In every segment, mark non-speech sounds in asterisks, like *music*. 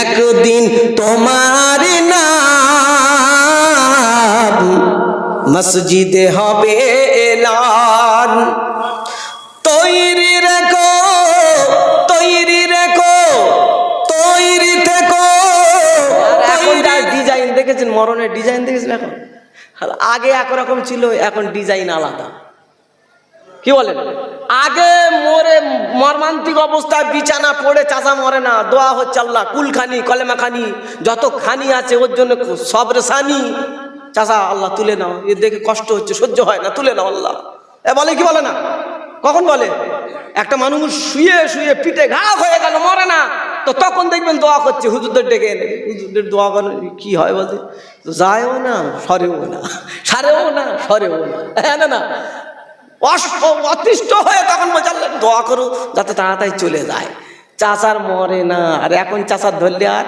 একদিন তোমার নাম মসজিদে হবে এলান। তৈরি রেখো তৈরি রেখো তৈরি থেকো। ডিজাইন দেখেছেন মরণের ডিজাইন দেখেছেন এখন? আগে একরকম ছিল এখন ডিজাইন আলাদা। কি বলেন? আগে মরে মর্মান্তিক অবস্থায় বিছানা পড়ে চাষা মরে না, দোয়া হচ্ছে আল্লাহ, কুলখানি, কলেমাখানি, যত খানি আছে ওর জন্য সবরে সানি। চাষা আল্লাহ তুলে নাও এ দেখে কষ্ট হচ্ছে, সহ্য হয় না, তুলে নাও আল্লাহ। এ বলে কি বলে না? কখন বলে? একটা মানুষ শুয়ে শুয়ে পিঠে ঘা হয়ে গেল, মরে না। তো তখন দেখবেন দোয়া করছে, হুজুরদের ডেকে এনে, হুজুরদের দোয়া করে কি হয় বলতে? যায়ও না, সরেও না, সারেও না, সরেও না। হ্যাঁ না। অতিষ্ঠ হয়ে তখন বোঝালেন দোয়া করো যাতে তাড়াতাড়ি চলে যায়। চাচার মরে না, আর এখন চাচার ধরলে আর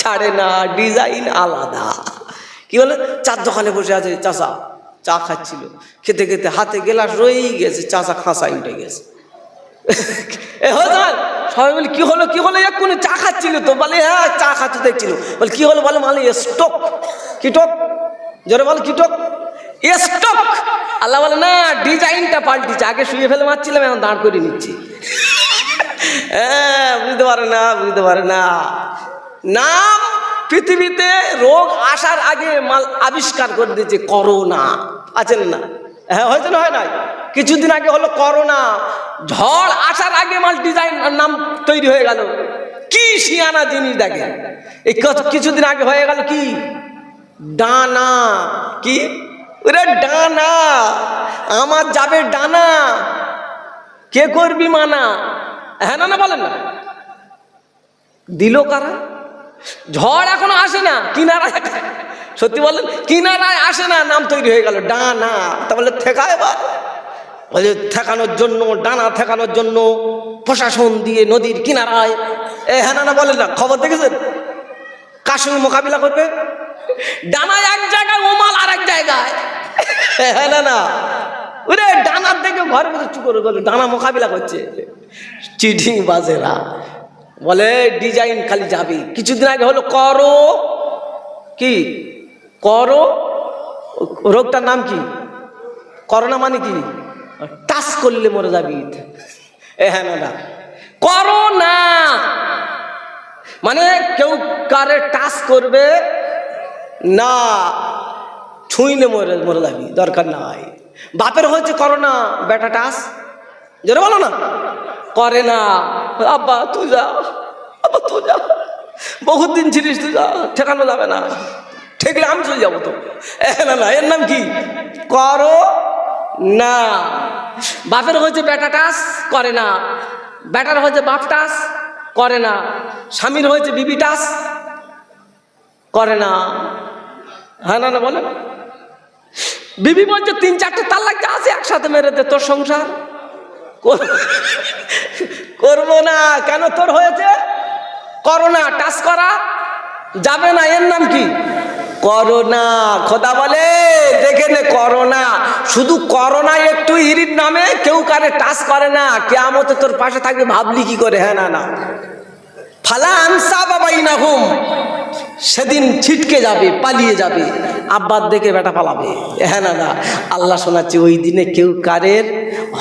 ছাড়ে না ডিজাইন আলাদা। কি বলে? চার দোকানে বসে আছে চাচা, চা খাচ্ছিল। খেতে খেতে হাতে গেলাস রয়েই গেছে, চাচা খাঁসাই উঠে গেছে। এ সবাই বলে, কি হলো কি হলো? এক্ষুনি চা খাচ্ছিল তো? বলে হ্যাঁ চা খাচ্ছে, দেখছিল। বলে, কি হলো? বলে মানে স্টক কি টক? জোরে বল, কি টক? স্টক। আল্লাহ বলে, না, ডিজাইনটা পাল্টিছে। আগে শুয়ে ফেলে মারছিলাম, এখন দাঁড় করে নিচ্ছি। *laughs* হ্যাঁ বুঝতে পারে না, বুঝতে পারে না। নাম পৃথিবীতে রোগ আসার আগে মাল আবিষ্কার করে দিয়েছে করোনা। আছেন না? হ্যাঁ হয়েছে না, হয় নাই? কিছুদিন আগে হলো করোনা। ঝড় আসার আগে মাল ডিজাইন নাম তৈরি হয়ে গেল। কি শিয়ানা জিনিস দেখে এই কিছুদিন আগে হয়ে গেল কি? ডানা। কি? ওরে ডানা, আমার যাবে ডানা। কে করবি মানা? হ্যাঁ না না বলেন না। দিল কারা? ঝড় এখনও আসে না, কিনারায় সত্যি বলেন, কিনারায় আসে না, নাম তৈরি হয়ে গেল, ডানা। তা বলে ঠেকা এবার। বলে ঠেকানোর জন্য, ডানা ঠেকানোর জন্য প্রশাসন দিয়ে নদীর কিনারায়। এ হ্যাঁ না বলেন না, খবর দেখেছেন? কার সঙ্গে মোকাবিলা করবে? ডানা এক জায়গায়, ওমাল আর এক জায়গায়। হ্যাঁ না না। ওরে, ডানার দেখে ঘরে মধ্যে চুপ করে গেল ডানা মোকাবিলা করছে। চিঠিং বাজেরা বলে ডিজাইন খালি যাবে। কিছুদিন আগে হলো করো। কি? করো? রোগটার নাম কি? করোনা মানে কি? টাচ করলে মরে যাবি। হ্যাঁ না করোনা মানে কেউ কারে টাচ করবে না, ছুঁইলে মরে মরে যাবি, দরকার নাই। বাপের হয়েছে করোনা বেটা টাস জোরে বলো না। করে না। আব্বা, তুই যা। আব্বা, তুই যা। বহুত দিন ছিলিস, তুই যা। ঠেকানো যাবে না। ঠেকলে আমি চলে যাব তো। না না, এর নাম কি? করো না। বাপের হয়েছে বেটা টাস করে না। বেটার হয়েছে বাপ টাস করে না। স্বামীর হয়েছে বিবি টাস করে না। হ্যাঁ না না, বলে। বিবি বলছে, তিন, চারটে তাল্লাক যা আছে একসাথে মেরে দে, তোর সংসার। কর- করব না, কেন তোর হয়েছে? করোনা টাচ করা যাবে না, এর নাম কি? করোনা খোদা বলে, দেখে নে করোনা শুধু করোনা একটু ইরির নামে কেউ কারে টাচ করে না কে কেয়ামতে তোর পাশে থাকবে, ভাবলি কি করে? হ্যাঁ না না। ফালা আনসা বাবাই না হুম সেদিন ছিটকে যাবে, পালিয়ে যাবে। আব্বার দেখে বেটা পালাবে। হ্যাঁ না না, আল্লাহ শোনাচ্ছে, ওই দিনে কেউ কারের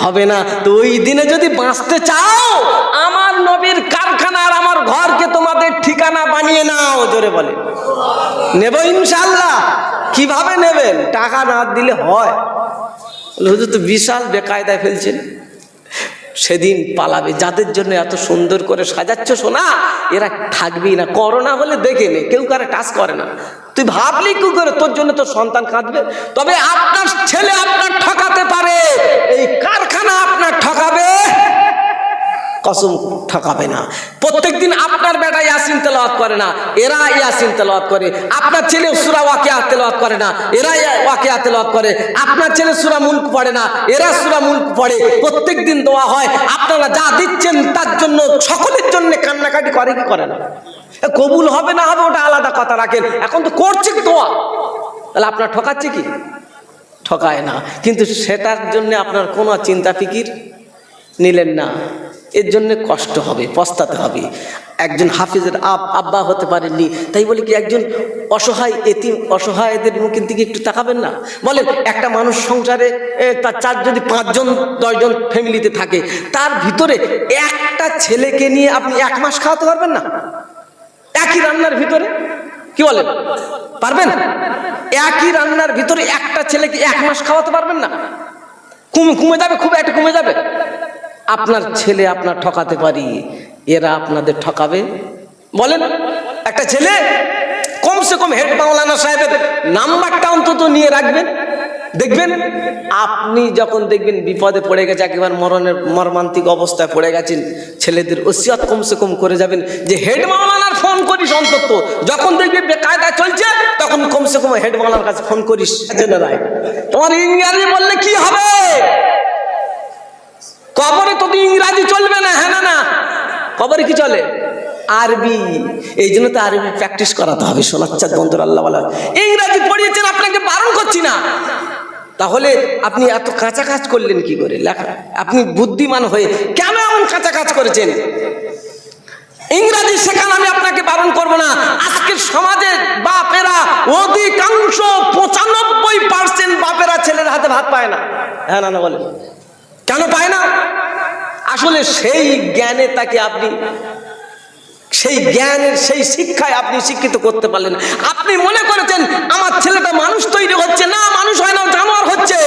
হবে না। তো ওই দিনে যদি বাঁচতে চাও, আমার নবীর কারখানার আমার ঘরকে তোমাদের ঠিকানা বানিয়ে নাও, জোরে বলে। নেব ইনশাল্লাহ কীভাবে নেবেন? টাকা না দিলে হয়। হুজুর তো বিশাল বেকায়দায় ফেলছেন। সেদিন পালাবে। যাদের জন্য এত সুন্দর করে সাজাচ্ছ সোনা, এরা থাকবি না। করোনা হলে দেখে নে, কেউ কারে টাচ করে না। তুই ভাবলি কি করে? তোর জন্য তোর সন্তান কাঁদবে। তবে আপনার ছেলে আপনার ঠকাতে পারে। এই কারখানা আপনার ঠকাবে। কসম ঠকাবে না। প্রত্যেক দিন আপনার বেটা ইয়াসিন তেলাওয়াত করে না, এরা ইয়াসিন তেলাওয়াত করে। আপনার ছেলে সুরা ওয়াকিয়া তেলাওয়াত করে না, এরা ওয়াকিয়া তেলাওয়াত করে। আপনার ছেলে সুরা মুল্ক পড়ে না, এরা সুরা মুল্ক পড়ে। প্রত্যেক দিন দোয়া হয়, আপনারা যা দিচ্ছেন তার জন্য সকলের জন্য কান্নাকাটি করে কি করে না? কবুল হবে না হবে ওটা আলাদা কথা রাখেন। এখন তো করছে দোয়া? তাহলে আপনার ঠকাচ্ছে কি? ঠকায় না। কিন্তু সেটার জন্য আপনার কোনো চিন্তা ফিকির নিলেন না। এর জন্য কষ্ট হবে, পস্তাতে হবে। একজন হাফিজের আব, আব্বা হতে পারেননি, তাই বলে কি একজন অসহায় এতিম, অসহায়দের মুখের দিকে একটু তাকাবেন না? বলেন, একটা মানুষ সংসারে তার চার যদি পাঁচজন, দশজন ফ্যামিলিতে থাকে, তার ভিতরে একটা ছেলেকে নিয়ে আপনি এক মাস খাওয়াতে পারবেন না? একই রান্নার ভিতরে? কি বলেন? পারবেন? একই রান্নার ভিতরে একটা ছেলেকে এক মাস খাওয়াতে পারবেন না? কমে কমে যাবে, খুব একটা কমে যাবে। আপনার ছেলে আপনার ঠকাতে পারি এরা আপনাদের ঠকাবে? বলেন একটা ছেলে কমসে কম হেড মাওলানা সাহেবের নাম্বারটা অন্তত নিয়ে রাখবেন। দেখবেন আপনি যখন দেখবেন বিপদে পড়ে গেছে একেবারে মরণের মর্মান্তিক অবস্থায় পড়ে গেছেন ছেলেদের ওসিয়াত কমসে কম করে যাবেন। যে হেড মাওলানার ফোন করিস অন্তত যখন দেখবি বেকায়দা চলছে তখন কমসে কম হেড মাওলানার কাছে ফোন করিস। রাখ তোমার ইংরাজি বললে কি হবে? কবরে তো ইংরাজি চলবে না হ্যাঁ না কবরে কি চলে? আরবি। এই জন্য তো আরবি প্র্যাকটিস করাতে হবে সোনাচ্চার বন্ধুর আল্লাহ ইংরাজি পড়িয়েছেন, আপনাকে বারণ করছি না। তাহলে আপনি এত কাঁচা কাজ করলেন কি করে? লেখা, আপনি বুদ্ধিমান হয়ে কেন এমন কাঁচা কাজ করেছেন? ইংরাজি শেখান, আমি আপনাকে বারণ করব না। আজকের সমাজে বাপেরা অধিকাংশ পঁচানব্বই পার্সেন্ট বাপেরা ছেলের হাতে ভাত পায় না। হ্যাঁ না না বলে কেন পায় না? আসলে সেই জ্ঞানে তাকে আপনি, সেই জ্ঞানের, সেই শিক্ষায় আপনি শিক্ষিত করতে পারলেন। আপনি মনে করেছেন, আমার ছেলেটা মানুষ তৈরি হচ্ছে। না, মানুষ হয় না জানোয়ার হচ্ছে।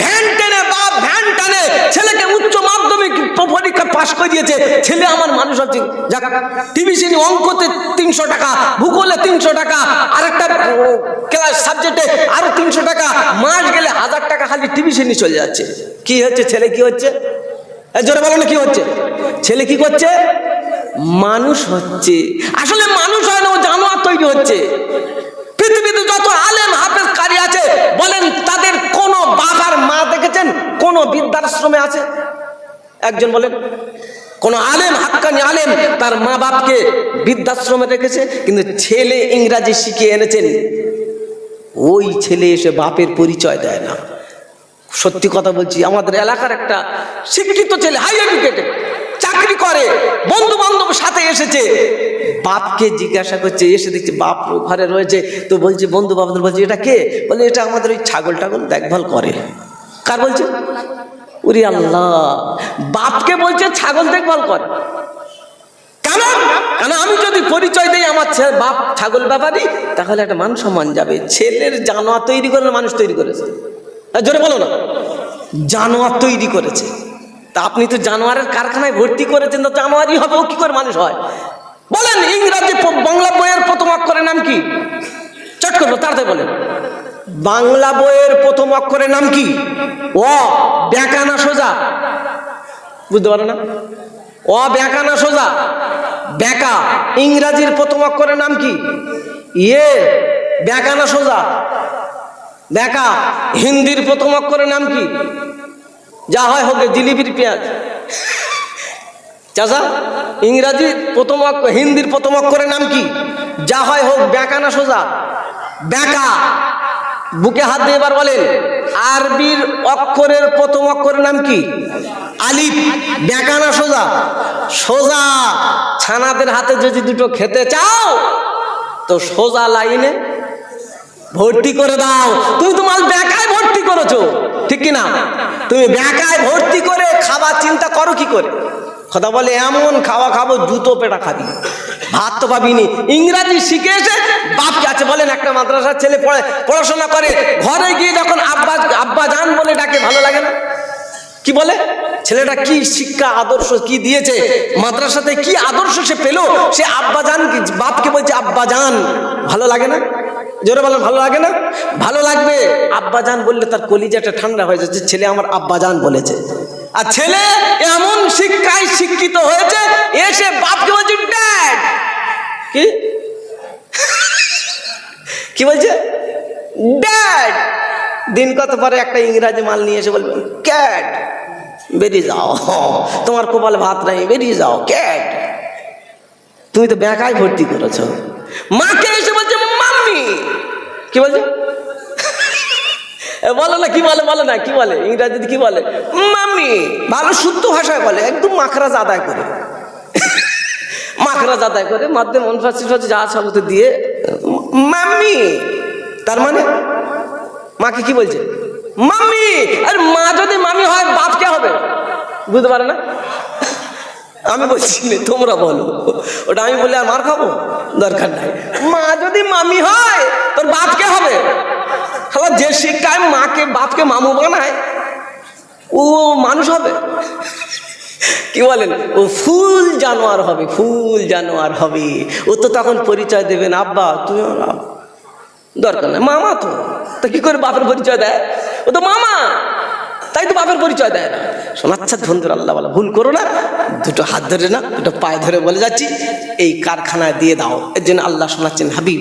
ভ্যান ভ্যান টানে, ছেলেকে উচ্চ মাধ্যমিক পরীক্ষা পাশ করে দিয়েছে। ছেলে আমার মানুষ হচ্ছে। যাক, টিভি অঙ্কতে তিনশো টাকা, ভূগোলে তিনশো টাকা, আরেকটা ক্লাস সাবজেক্টে আরও তিনশো টাকা শ্রেণি চলে যাচ্ছে। কি হচ্ছে? ছেলে কি হচ্ছে? জোরে বলো না, কি হচ্ছে? ছেলে কি করছে? মানুষ হচ্ছে। আসলে মানুষ হয় না, ও জানোয়ার তৈরি হচ্ছে। পৃথিবীতে যত আলেম, হাফেজ, কারি আছে, বলেন তাদের কোন বাবার মা দেখেছেন? কোন বৃদ্ধাশ্রমে আছে? একজন বলেন, কোন আলেম, হাক্কানি আলেম তার মা বাপকে বৃদ্ধাশ্রমে রেখেছে, কিন্তু ছেলে ইংরাজি শিখিয়ে এনেছেন। ওই ছেলে এসে বাপের পরিচয় দেয় না। সত্যি কথা বলছি, আমাদের এলাকার একটা শিক্ষিত ছেলে হাই এডুকেটেড চাকরি করে বন্ধু বান্ধব সাথে এসেছে। বাপকে জিজ্ঞাসা করছে, এসে দেখছে বাপ ঘরে রয়েছে। তো বলছে, বন্ধু বান্ধব বলছে, এটা কে? বলে, এটা আমাদের ওই ছাগল টাগল দেখভাল করে। কার বলছে? উরি আল্লাহ। বাপকে বলছে, ছাগল দেখভাল করে। কেন? কেন? আমি যদি পরিচয় দিই আমার ছেলে বাপ ছাগল ব্যাপারই তাহলে একটা মান সম্মান যাবে। ছেলের জানোয়ার তৈরি করলে মানুষ তৈরি করেছে। জোরে বলো না। জানোয়ার তৈরি করেছে। তা আপনি তো জানোয়ারের কারখানায় ভর্তি করেছেন, তো জানোয়ারই হবে, ও কি করে মানুষ হয়? বলেন, ইংরাজি বাংলা বইয়ের প্রথম অক্ষরের নাম কি? চট করব তাড়াতাড়ি বলেন। বাংলা বইয়ের প্রথম অক্ষরের নাম কি? ও ব্যাকানা সোজা। বুঝতে পারো না? অ ব্যাকানা সোজা। ব্যাকা ইংরাজির প্রথম অক্ষরের নাম কি? ইয়ে ব্যাকানা সোজা। ব্যাকা হিন্দির প্রথম অক্ষরের নাম কি? যা হয় হোক, জিলিপির পেঁয়াজ। চাষা ইংরাজি প্রথম হিন্দির প্রথম অক্ষরের নাম কি? যা হয় হোক ব্যাকানা সোজা? ব্যাকা বুকে হাত দিয়ে এবার বলেন, আরবির অক্ষরের প্রথম অক্ষরের নাম কি? আলিফ। ব্যাকানা সোজা? সোজা। ছানাদের হাতে যদি দুটো খেতে চাও, তো সোজা লাইনে ভর্তি করে দাও। তুমি তোমার ব্যাকায় ভর্তি করেছ। ঠিক কি না তুমি ব্যাকায় ভর্তি করে খাবার চিন্তা করো কি করে? কথা বলে, এমন খাওয়া খাব, জুতো পেটা খাবি। ভাত তো পাবিনি ইংরাজি শিখে এসে বাপকে আছে, বলেন, একটা মাদ্রাসার ছেলে পড়ে, পড়াশোনা করে, ঘরে গিয়ে যখন আব্বা আব্বা যান বলে ডাকে, ভালো লাগে না? কি বলে? ছেলেটা কি শিক্ষা, আদর্শ কি দিয়েছে? মাদ্রাসাতে কি আদর্শ সে পেল? সে আব্বা জান বাপকে বলছে, আব্বা জান ভালো লাগে না? জোরে বলেন, ভালো লাগে না? ভালো লাগবে। আব্বা জান বললে তার কলিজাটা ঠান্ডা হয়ে যাচ্ছে, ছেলে আমার আব্বা জান বলেছে। আর ছেলে এমন শিক্ষায় শিক্ষিত হয়েছে এসে বাপকে বলছে, ড্যাড! কি? কি বলছে? ড্যাড! দিন কত পরে একটা ইংরাজি মাল নিয়ে এসে বলবেন ক্যাট, বেরিয়ে যাও। তোমার কপালে ভাত নাই, বেরিয়ে যাও, ক্যাট। তুমি তো বেকায় ভর্তি করেছ। মাকে এসে বলছে, মাম্মি! কি বলছে? বলো না, কি বলে, বলো না, কি বলে? ইংরাজিতে কি বলে? মাম্মি। ভালো শুদ্ধ ভাষায় বলে, একদম মাখরাজ আদায় করে। মাখরাজ আদায় করে, মাধ্যমে মনফাসি যা সবতে দিয়ে, মাম্মি। তার মানে? মাকে কি বলছে? মাম্মি। আর মা যদি মামি হয় বাপ কে হবে। বুঝতে পারে না? আমি বলছি, তোমরা বলো। ওটা আমি বলে আর মার খাব? দরকার নাই। মা যদি মামি হয়, তোর বাপকে হবে? খালা, যে শিক্ষায় মাকে, বাপকে মামু বানায়, ও মানুষ হবে। কি বলেন? ও ফুল জানোয়ার হবে, ফুল জানোয়ার হবে। ও তো তখন পরিচয় দেবেন আব্বা আব্বা। দরকার নাই। মামা তো। তা কি করে বাপের পরিচয় দেয়? ও তো মামা, তাই তো বাপের পরিচয় দেয় না। শোনাচ্ছা বন্ধুর আল্লাহ বলা, ভুল করো না। দুটো হাত ধরে না দুটো পায়ে ধরে বলে যাচ্ছি, এই কারখানায় দিয়ে দাও। এর জন্য আল্লাহ শোনাচ্ছেন, হাবিব,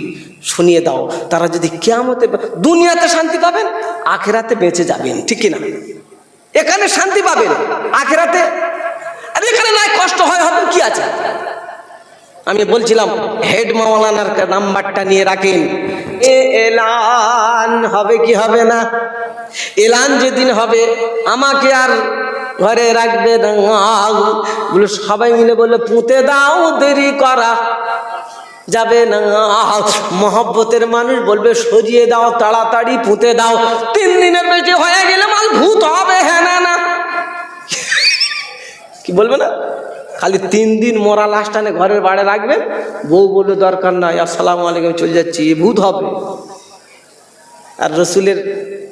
শুনিয়ে দাও, তারা যদি কেয়ামতে দুনিয়াতে শান্তি পাবেন, আখেরাতে বেঁচে যাবেন, ঠিক কিনা? এখানে শান্তি পাবেন, আখেরাতে? আর এখানে নাই, কষ্ট হয়, হবে, কি আছে? আমি বলছিলাম, হেড মাওলানার নাম্বারটা নিয়ে রাখেন। এ এলান হবে কি হবে না? এলান যেদিন হবে, আমাকে আর ঘরে রাখবে না। বলে সবাই মিলে বলে পুঁতে দাও, দেরি করা যাবে না। মহব্বতের মানুষ বলবে, সরিয়ে দাও, তাড়াতাড়ি পুঁতে দাও। তিন দিনের বেশি হয়ে গেলে মাল ভূত হবে হ্যাঁ না না। কি বলবে না? খালি তিন দিন মরা লাশ টানে ঘরের বাড়ি রাখবে। বউ বলে দরকার নাই, আসসালামু আলাইকুম, চলে যাচ্ছি, এ ভূত হবে। আর রসুলের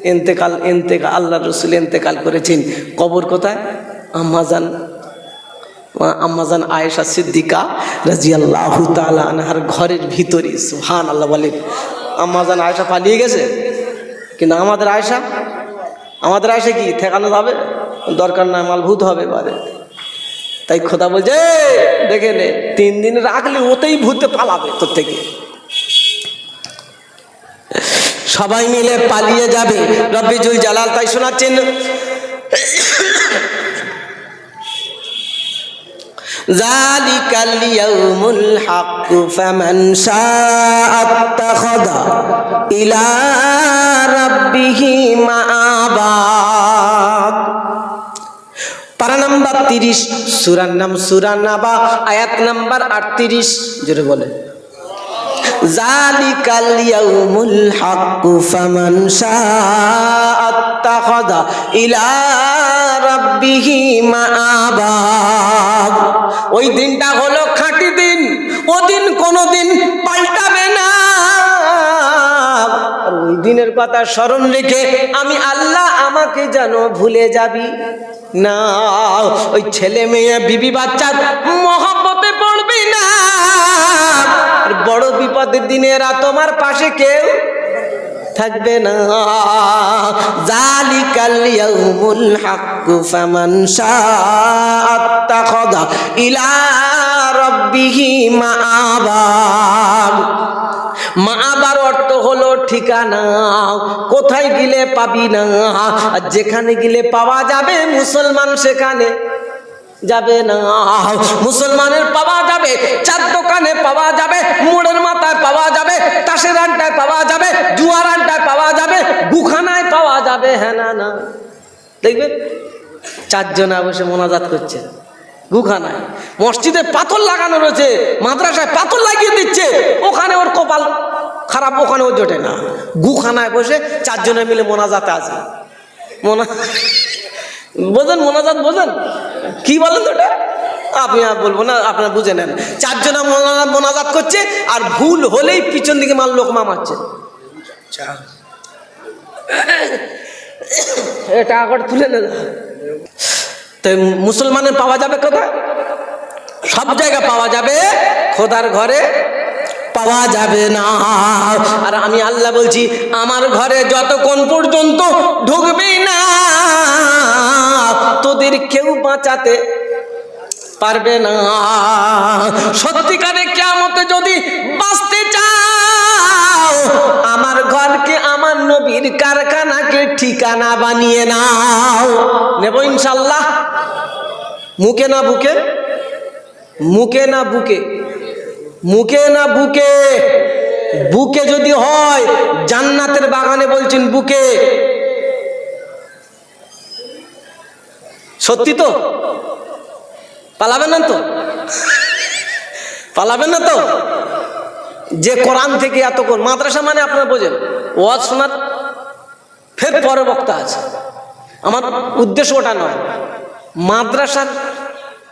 এন্তেকাল এন্তেকাল আল্লাহ রসুল এন্তেকাল করেছেন। কবর কোথায়? আম্মাজান আম্মাজান আয়েশা সিদ্দিকা রাজি আল্লাহ আনহার ঘরের ভিতরে সুহান আল্লাহ বলেন আম্মাজান আয়েশা পালিয়ে গেছে? কিন্তু আমাদের আয়েশা আমাদের আয়েশা কি ঠেকানো যাবে? দরকার নাই মাল ভূত হবে এবারে। তাই খোদা বলছে "এই, দেখে নে তিন দিন রাখলে ওতেই ভূতে পালাবে তোর থেকে। সবাই মিলে পালিয়ে যাবে। রব্বিজুল জালাল তাই শোনাচ্ছেন। ইলা নাম্বার তিরিশ আয়াত নাম্বার আটত্রিশ, জোরে বলে জালিকাল ইয়াউমুল হাক্কু ফামান শাআ আত্তাখাযা ইলা রাব্বিহি মাআবা। ওই দিনটা হলো খাঁটি দিন ওদিন কোনোদিন পাল্টাবে না। আর ওই দিনের কথা স্মরণ রেখে আমি আল্লাহ আমাকে যেন ভুলে যাবি। না, ওই ছেলে মেয়ে, বিবি বাচ্চার মহব্বতে বড় বিপদের দিনে এরা তোমার পাশে কেউ থাকবে না। জালিকাল ইয়াউমুল হাক্কু ফামান শাআ আত্তাখাযা ইলা রাব্বিহি মাআবা মা আবার অর্থ হলো ঠিকানা, কোথায় গেলে পাবি না, আর যেখানে গেলে পাওয়া যাবে মুসলমান সেখানে। যাবে না। মুসলমানের পাওয়া যাবে, চার দোকানে পাওয়া যাবে, মোড়ের মাথায় পাওয়া যাবে, তাসের আড্ডায় পাওয়া যাবে, জুয়ার আড্ডায় পাওয়া যাবে, গুখানায় পাওয়া যাবে হ্যাঁ না না। দেখবে, চারজনে বসে মোনাজাত করছে, গুখানায়। মসজিদে পাথর লাগানো রয়েছে, মাদ্রাসায় পাথর লাগিয়ে দিচ্ছে, ওখানে ওর কপাল খারাপ, ওখানে ও জোটে না। গুখানায় বসে চারজনে মিলে মোনাজাতে আছে মোনা বোঝেন মোনাজাত বোঝেন? কি বলেন তো ওটা? আপনি আর বলব না আপনারা বুঝে নেন। চারজনে মোনাজাত মোনাজাত করছে আর ভুল হলেই পিছন দিকে মাল লোক মামাচ্ছে টাকা করে তুলে নে। তো মুসলমানের পাওয়া যাবে কোথায়? সব জায়গা পাওয়া যাবে খোদার ঘরে। পাওয়া যাবে না। আর আমি আল্লাহ বলছি, আমার ঘরে যতক্ষণ পর্যন্ত ঢুকবেই না, তোদের কেউ বাঁচাতে পারবে না। সত্যিকারে কেমতে যদি বাঁচতে চাও, আমার ঘরকে আমার নবীর কারখানাকে ঠিকানা বানিয়ে নাও। নেব ইনশাল্লাহ মুখে না বুকে? মুখে না বুকে? মুখে না বুকে? বুকে যদি হয়, জান্নাতের বাগানে বলছেন বুকে। সত্যি তো? পালাবেন না তো? পালাবেন না তো? যে কোরআন থেকে এত কোন মাদ্রাসা মানে আপনারা বোঝেন, ওয়াজ শোনার ফের পরে বক্তা আছে। আমার উদ্দেশ্য ওটা নয়। মাদ্রাসার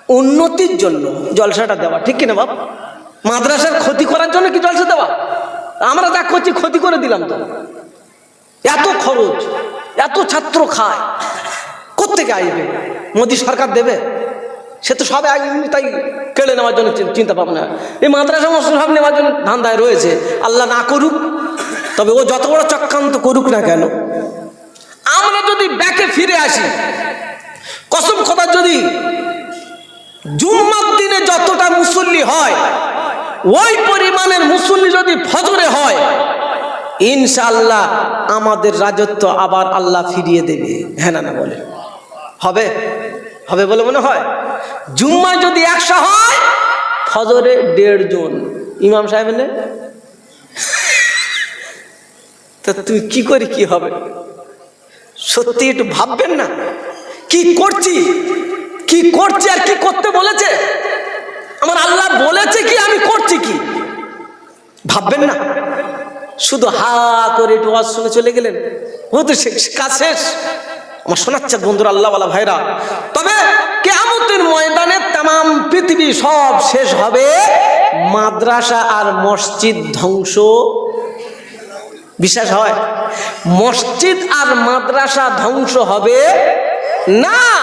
উন্নতির জন্য জলসাটা দেওয়া, ঠিক কিনা বাপ? মাদ্রাসার ক্ষতি করার জন্য কি জলসা দেওয়া? আমরা যা করছি ক্ষতি করে দিলাম তো। এত খরচ, এত ছাত্র খায় কোথেকে আসবে? মোদী সরকার দেবে? সে তো সব তাই কেড়ে নেওয়ার জন্য চিন্তা ভাবনা। এই মাদ্রাসা মশলাভ নেওয়ার জন্য ধান্দায় রয়েছে। আল্লাহ না করুক, তবে ও যত বড় চক্রান্ত করুক না কেন। আমরা যদি ব্যাকে ফিরে আসি, কসম কথা যদি জুম্মার দিনে যতটা মুসল্লি হয় ওই পরিমাণের মুসল্লি যদি ফজরে হয়, ইনশাআল্লাহ আমাদের রাজত্ব আবার আল্লাহ ফিরিয়ে দেবে। হ্যাঁ না না বলে হবে? হবে বলে মনে হয়? জুম্মায় যদি একশো হয়, ফজরে দেড় জন। ইমাম সাহেব এলে? তা তুই কি করে কি হবে? সত্যি একটু ভাববেন না। কি করছি? কি করছি আর কি করতে বলেছে? আমার আল্লাহ বলেছে কি, আমি করছি কি? ভাববেন না। শুধু হা করে একটু ওয়াজ শুনে চলে গেলেন। ও তো কাজ শেষ। আমার শোনাচ্ছে বন্ধুরা, আল্লাহওয়ালা ভাইরা। তবে কেমতের ময়দানে তাম পৃথিবী সব শেষ হবে। মাদ্রাসা আর মসজিদ ধ্বংস। বিশ্বাস হয়? মসজিদ আর মাদ্রাসা ধ্বংস হবে না।